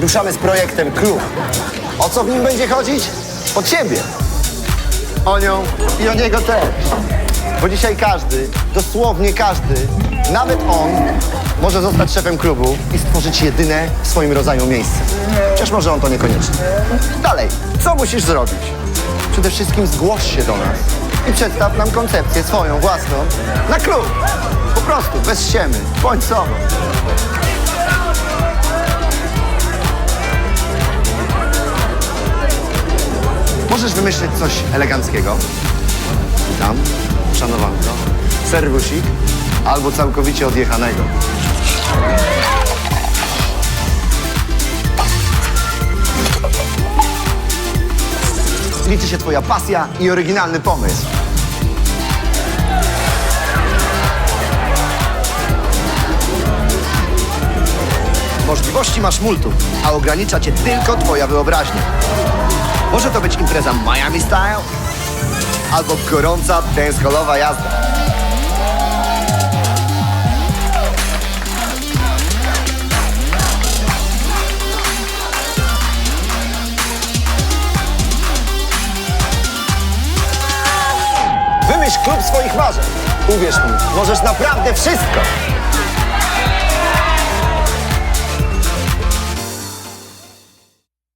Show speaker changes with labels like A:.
A: Ruszamy z projektem Klub. O co w nim będzie chodzić? O ciebie. O nią i o niego też. Bo dzisiaj każdy, dosłownie każdy, nawet on, może zostać szefem klubu i stworzyć jedyne w swoim rodzaju miejsce. Chociaż może on to niekoniecznie. Dalej, co musisz zrobić? Przede wszystkim zgłoś się do nas i przedstaw nam koncepcję swoją własną na klub. Po prostu, bez ściemy, bądź sobą. Możesz wymyślić coś eleganckiego. Tam, szanowanko, serwusik, albo całkowicie odjechanego. Liczy się twoja pasja i oryginalny pomysł. Możliwości masz multum, a ogranicza cię tylko twoja wyobraźnia. Może to być impreza Miami Style albo gorąca dancehallowa jazda. Wymyśl klub swoich marzeń. Uwierz mi, możesz naprawdę wszystko.